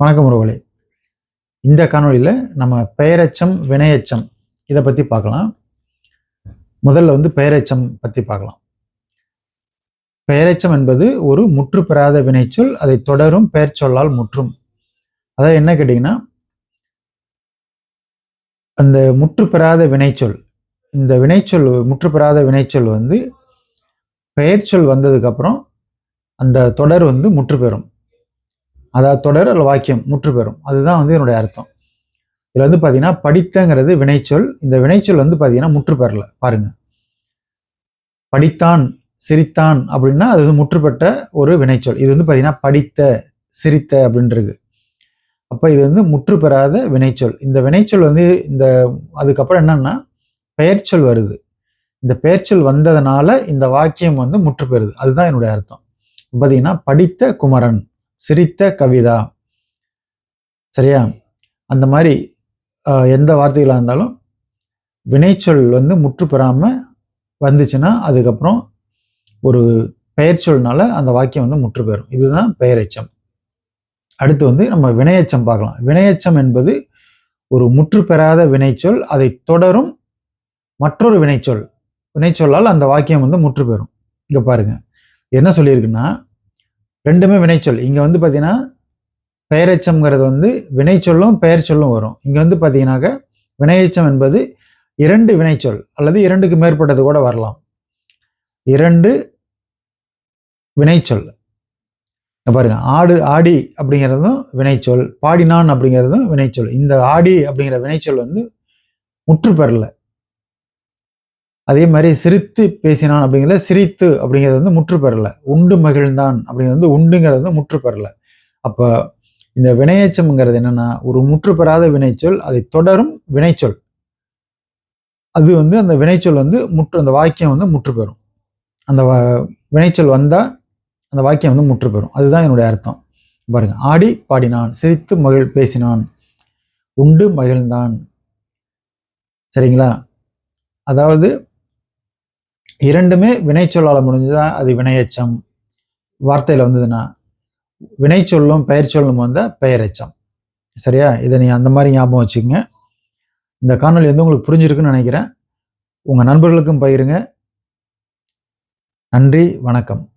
வணக்கம் உறவுகளே. இந்த காணொளியில் நம்ம பெயரச்சம் வினையச்சம் இதை பற்றி பார்க்கலாம். முதல்ல வந்து பெயரச்சம் பற்றி பார்க்கலாம். பெயரச்சம் என்பது ஒரு முற்று பெறாத வினைச்சொல் அதை தொடரும் பெயர் சொல்லால் முற்றும். அதாவது என்ன கேட்டிங்கன்னா அந்த முற்று பெறாத வினைச்சொல் இந்த வினைச்சொல் முற்று பெறாத வினைச்சொல் வந்து பெயர்ச்சொல் வந்ததுக்கப்புறம் அந்த தொடர் வந்து முற்று பெறும். அதாவது தொடர் அல்ல வாக்கியம் முற்று பெறும். அதுதான் வந்து என்னுடைய அர்த்தம். இதில் வந்து பார்த்தீங்கன்னா படித்தங்கிறது வினைச்சொல். இந்த வினைச்சொல் வந்து பார்த்தீங்கன்னா முற்று பெறல. பாருங்கள் படித்தான் சிரித்தான் அப்படின்னா அது வந்து முற்றுப்பெற்ற ஒரு வினைச்சொல். இது வந்து பார்த்தீங்கன்னா படித்த சிரித்த அப்படின்றது. அப்போ இது வந்து முற்று பெறாத வினைச்சொல். இந்த வினைச்சொல் வந்து இந்த அதுக்கப்புறம் என்னன்னா பெயர்ச்சொல் வருது. இந்த பெயர்ச்சொல் வந்ததுனால இந்த வாக்கியம் வந்து முற்று பெறுது. அதுதான் என்னுடைய அர்த்தம். பார்த்தீங்கன்னா படித்த குமரன். சிரித்த கவிதா. சரியா? அந்த மாதிரி எந்த வார்த்தைகளாக இருந்தாலும் வினைச்சொல் வந்து முற்று பெறாமல் வந்துச்சுன்னா அதுக்கப்புறம் ஒரு பெயர்ச்சொல்னால அந்த வாக்கியம் வந்து முற்று பெறும் இதுதான் பெயரெச்சம். அடுத்து வந்து நம்ம வினையச்சம் பார்க்கலாம். வினையச்சம் என்பது ஒரு முற்று பெறாத வினைச்சொல் அதை தொடரும் மற்றொரு வினைச்சொல். வினைச்சொல்லால் அந்த வாக்கியம் வந்து முற்று பெறும் இங்கே பாருங்க. என்ன சொல்லியிருக்குன்னா ரெண்டுமே வினைச்சொல். இங்கே வந்து பார்த்தீங்கன்னா பெயரெச்சம்ங்கிறது வந்து வினைச்சொல்லும் பெயர் சொல்லும் வரும். இங்கே வந்து பார்த்தீங்கன்னாக்க வினையச்சம் என்பது இரண்டு வினைச்சொல் அல்லது இரண்டுக்கு மேற்பட்டது கூட வரலாம். இரண்டு வினைச்சொல். பாருங்க ஆடு ஆடி அப்படிங்கிறதும் வினைச்சொல் பாடினான் அப்படிங்கிறதும் வினைச்சொல். இந்த ஆடி அப்படிங்கிற வினைச்சொல் வந்து முற்று பெறலை அதே மாதிரி சிரித்து பேசினான் அப்படிங்கிறத சிரித்து அப்படிங்கிறது வந்து முற்று பெறலை. உண்டு மகிழ்ந்தான் அப்படிங்கிறது வந்து உண்டுங்கிறது வந்து முற்று பெறலை. அப்போ இந்த வினையச்சம்ங்கிறது என்னன்னா ஒரு முற்று பெறாத வினைச்சொல் அதை தொடரும் வினைச்சொல். அது வந்து அந்த வினைச்சொல் வந்து முற்று அந்த வாக்கியம் வந்து முற்று பெறும். அந்த வினைச்சொல் வந்தால் அந்த வாக்கியம் வந்து முற்று பெறும். அதுதான் என்னுடைய அர்த்தம். பாருங்க. ஆடி பாடினான் சிரித்து மகிழ் பேசினான் உண்டு மகிழ்ந்தான். சரிங்களா? அதாவது இரண்டுமே வினைச்சொல்லால் முடிஞ்சுதான் அது வினையச்சம். வார்த்தையில் வந்ததுன்னா வினைச்சொல்லும் பெயர் சொல்லும் வந்த பெயரச்சம். சரியா? இதை நீ அந்த மாதிரி ஞாபகம் வச்சுக்கோங்க. இந்த காணொலி வந்து உங்களுக்கு புரிஞ்சிருக்குன்னு நினைக்கிறேன். உங்கள் நண்பர்களுக்கும் பகிருங்க. நன்றி வணக்கம்.